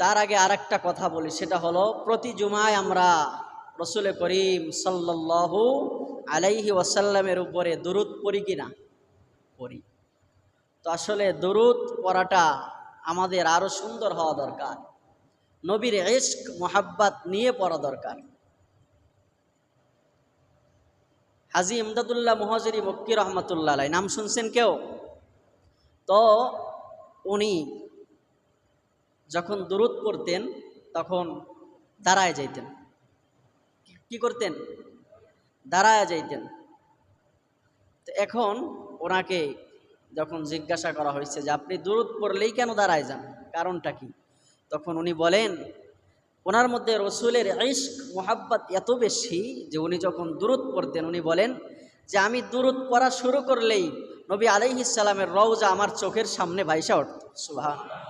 তার আগে আর একটা কথা বলি, সেটা হলো প্রতি জুমায় আমরা রসুল করিম সাল্লাল্লাহু আলাইহি ওয়াসাল্লামের উপরে দুরুদ পড়ি কিনা পড়ি। তো আসলে দুরুদ পড়াটা আমাদের আরও সুন্দর হওয়া দরকার। নবীর ইশক, মোহাব্বাত নিয়ে পড়া দরকার। হাজি ইমদাদুল্লাহ মহাজিরি মক্কি রহমতুল্লাহ নাম শুনছেন কেউ? তো উনি যখন দুরুদ পড়তেন, তখন দাঁড়ায় যাইতেন। কি করতেন? দাঁড়ায় যাইতেন। তো এখন ওনাকে যখন জিজ্ঞাসা করা হয়েছে যে, আপনি দূরত পড়লেই কেন দাঁড়ায় যান? কারণটা কি? তখন উনি বলেন, ওনার মধ্যে রসুলের ইশক, মোহাব্বত এত বেশি যে, উনি যখন দূরত পড়তেন, উনি বলেন যে, আমি দূরত পড়া শুরু করলেই নবী আলাইহিসালামের রওজা আমার চোখের সামনে ভাইসা উঠত। সুভা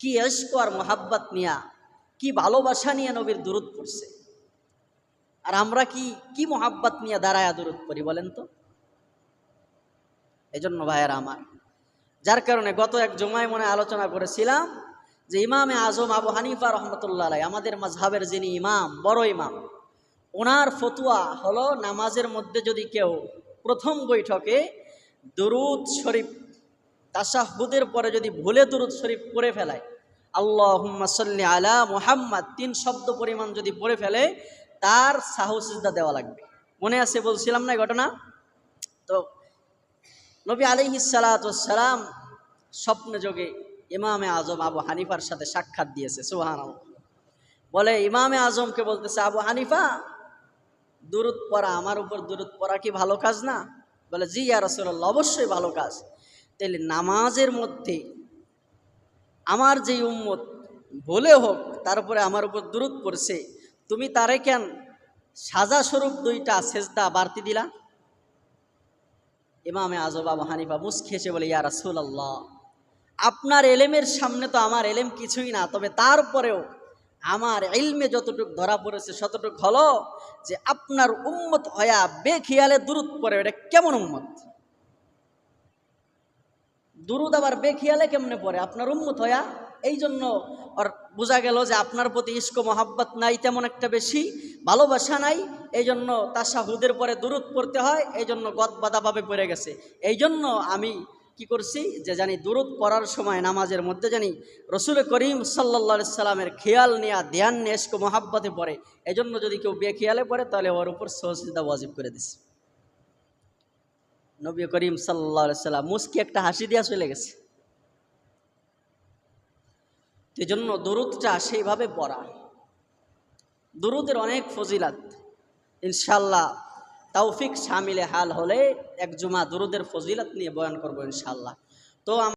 কি ইশক আর মোহাব্বত নিয়া কি ভালোবাসা নিয়ে নবীর দূরত পড়ছে? আর আমরা কি কি মোহাব্বত নিয়ে দাঁড়ায় দূরত পড়ি বলেন তো? এজন্য ভাইয়ের আমার, যার কারণে গত এক জমায় মনে আলোচনা করেছিলাম যে ইমামে আজম আবু হানিফা রহমতুল্লাহ আমাদের মাঝহাবের যিনি ইমাম, বড় ইমাম, ওনার ফতুয়া হলো নামাজের মধ্যে যদি কেউ প্রথম বৈঠকে দুরুদ শরীফ তাসাহুদের পরে যদি ভুলে দুরুদ শরীফ পড়ে ফেলায় আল্লাহ সাল্লি আলা মুহাম্মদ। তিন শব্দ পরিমাণ যদি পড়ে ফেলে, তার সাহসিজদা দেওয়া লাগবে। মনে আছে বলছিলাম না ঘটনা? তো নবী আলিহি সালাম স্বপ্ন যোগে ইমামে আজম আবু হানিফার সাথে সাক্ষাৎ দিয়েছে সুহান বলে, ইমামে আজমকে বলতেছে, আবু হানিফা দূরত পড়া, আমার উপর দূরত পড়া কি ভালো কাজ না? বলে, জি আর রসল্লাহ অবশ্যই ভালো কাজ। তাহলে নামাজের মধ্যে আমার যে উম্মত, বলে হোক তারপরে আমার উপর দূরত পড়ছে। তুমি তারে কেন সাজা স্বরূপ দুইটা সেজদা বাড়তি দিলা? ইমামে আজব আবু হানিফা মুসকে বলে, ইয়া রাসুল আল্লাহ আপনার এলেমের সামনে তো আমার এলেম কিছুই না, তবে তারপরেও আমার ইলমে যতটুকু ধরা পড়েছে ততটুক হলো যে আপনার উম্মত হয়া বেখিয়ালে দূরত পড়ে, এটা কেমন উম্মত? দুরুদ আবার বেখিয়ালে কেমনে পড়ে? আপনার উম্মত হয়া এই জন্য বোঝা গেল যে আপনার প্রতি ইস্ক মহাব্বত নাই তেমন একটা বেশি, ভালোবাসা নাই এই জন্য তাসাহুদের পরে দূরত পড়তে হয় এই জন্য গদবাদাভাবে পড়ে গেছে। এই জন্য আমি কি করছি যে জানি দূরত পড়ার সময় নামাজের মধ্যে জানি রসুল করিম সাল্লা সাল্লামের খেয়াল নেয়া ধ্যান নিয়ে ইস্ক মহাব্বতে পড়ে। এই জন্য যদি কেউ বেখেয়ালে পড়ে তাহলে ওর উপর সহসিদা ওয়াজিব করে দিছে। নবী করিম সাল্লা মুস্কি একটা হাসি দিয়া চলে গেছে। এই জন্য দরুদটা সেইভাবে পড়া। দরুদের অনেক ফজিলাত। ইনশাল্লাহ তৌফিক সামিলে হাল হলে এক জুমা দরুদের ফজিলাত নিয়ে বয়ান করব ইনশাল্লাহ তো